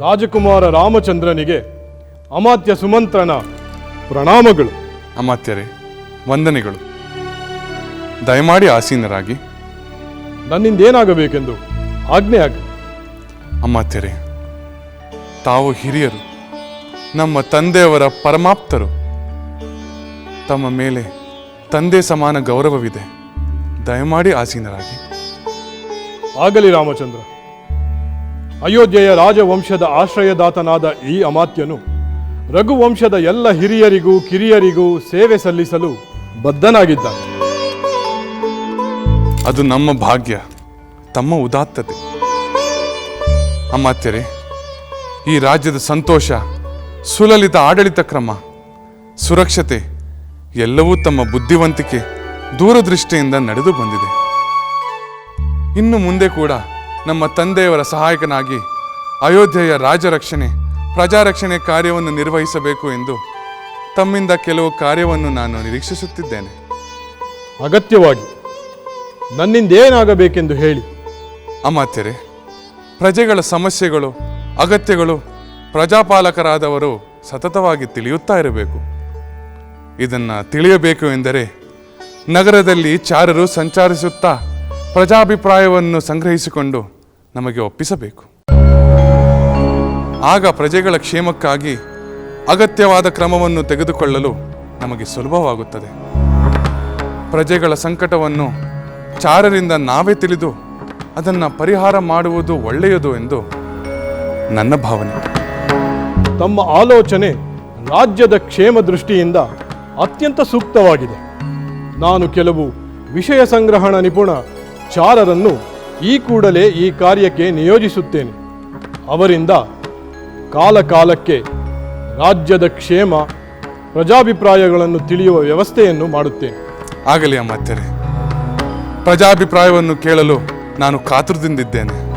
ರಾಜಕುಮಾರ ರಾಮಚಂದ್ರನಿಗೆ ಅಮಾತ್ಯ ಸುಮಂತ್ರನ ಪ್ರಣಾಮಗಳು. ಅಮಾತ್ಯರೇ ವಂದನೆಗಳು. ದಯಮಾಡಿ ಆಸೀನರಾಗಿ. ನನ್ನಿಂದೇನಾಗಬೇಕೆಂದು ಆಜ್ಞೆ ಆಗ. ಅಮಾತ್ಯರೇ ತಾವು ಹಿರಿಯರು. ನಮ್ಮ ತಂದೆಯವರ ಪರಮಾಪ್ತರು. ತಮ್ಮ ಮೇಲೆ ತಂದೆ ಸಮಾನ ಗೌರವವಿದೆ. ದಯಮಾಡಿ ಆಸೀನರಾಗಿ. ಆಗಲಿ ರಾಮಚಂದ್ರ. ಅಯೋಧ್ಯೆಯ ರಾಜವಂಶದ ಆಶ್ರಯದಾತನಾದ ಈ ಅಮಾತ್ಯನು ರಘುವಂಶದ ಎಲ್ಲ ಹಿರಿಯರಿಗೂ ಕಿರಿಯರಿಗೂ ಸೇವೆ ಸಲ್ಲಿಸಲು ಬದ್ಧನಾಗಿದ್ದ ಅದು ನಮ್ಮ ಭಾಗ್ಯ, ತಮ್ಮ ಉದಾತ್ತತೆ. ಅಮಾತ್ಯರೇ, ಈ ರಾಜ್ಯದ ಸಂತೋಷ, ಸುಲಲಿತ ಆಡಳಿತ ಕ್ರಮ, ಸುರಕ್ಷತೆ ಎಲ್ಲವೂ ತಮ್ಮ ಬುದ್ಧಿವಂತಿಕೆ, ದೂರದೃಷ್ಟಿಯಿಂದ ನಡೆದು ಬಂದಿದೆ. ಇನ್ನು ಮುಂದೆ ಕೂಡ ನಮ್ಮ ತಂದೆಯವರ ಸಹಾಯಕನಾಗಿ ಅಯೋಧ್ಯೆಯ ರಾಜರಕ್ಷಣೆ ಪ್ರಜಾರಕ್ಷಣೆ ಕಾರ್ಯವನ್ನು ನಿರ್ವಹಿಸಬೇಕು ಎಂದು ತಮ್ಮಿಂದ ಕೆಲವು ಕಾರ್ಯವನ್ನು ನಾನು ನಿರೀಕ್ಷಿಸುತ್ತಿದ್ದೇನೆ. ಅಗತ್ಯವಾಗಿ ನನ್ನಿಂದೇನಾಗಬೇಕೆಂದು ಹೇಳಿ. ಅಮಾತ್ಯರೆ ಪ್ರಜೆಗಳ ಸಮಸ್ಯೆಗಳು ಅಗತ್ಯಗಳು ಪ್ರಜಾಪಾಲಕರಾದವರು ಸತತವಾಗಿ ತಿಳಿಯುತ್ತಾ ಇರಬೇಕು. ಇದನ್ನು ತಿಳಿಯಬೇಕು ಎಂದರೆ ನಗರದಲ್ಲಿ ಚಾರರು ಸಂಚರಿಸುತ್ತಾ ಪ್ರಜಾಭಿಪ್ರಾಯವನ್ನು ಸಂಗ್ರಹಿಸಿಕೊಂಡು ನಮಗೆ ಒಪ್ಪಿಸಬೇಕು. ಆಗ ಪ್ರಜೆಗಳ ಕ್ಷೇಮಕ್ಕಾಗಿ ಅಗತ್ಯವಾದ ಕ್ರಮವನ್ನು ತೆಗೆದುಕೊಳ್ಳಲು ನಮಗೆ ಸುಲಭವಾಗುತ್ತದೆ. ಪ್ರಜೆಗಳ ಸಂಕಟವನ್ನು ಚಾರರಿಂದ ನಾವೇ ತಿಳಿದು ಅದನ್ನು ಪರಿಹಾರ ಮಾಡುವುದು ಒಳ್ಳೆಯದು ಎಂದು ನನ್ನ ಭಾವನೆ. ತಮ್ಮ ಆಲೋಚನೆ ರಾಜ್ಯದ ಕ್ಷೇಮ ದೃಷ್ಟಿಯಿಂದ ಅತ್ಯಂತ ಸೂಕ್ತವಾಗಿದೆ. ನಾನು ಕೆಲವು ವಿಷಯ ಸಂಗ್ರಹಣ ನಿಪುಣ ಚಾರರನ್ನು ಈ ಕೂಡಲೇ ಈ ಕಾರ್ಯಕ್ಕೆ ನಿಯೋಜಿಸುತ್ತೇನೆ. ಅವರಿಂದ ಕಾಲಕಾಲಕ್ಕೆ ರಾಜ್ಯದ ಕ್ಷೇಮ, ಪ್ರಜಾಭಿಪ್ರಾಯಗಳನ್ನು ತಿಳಿಯುವ ವ್ಯವಸ್ಥೆಯನ್ನು ಮಾಡುತ್ತೇನೆ. ಆಗಲಿ ಅಮ್ಮತ್ತರೆ ಪ್ರಜಾಭಿಪ್ರಾಯವನ್ನು ಕೇಳಲು ನಾನು ಕಾತುರದಿಂದಿದ್ದೇನೆ.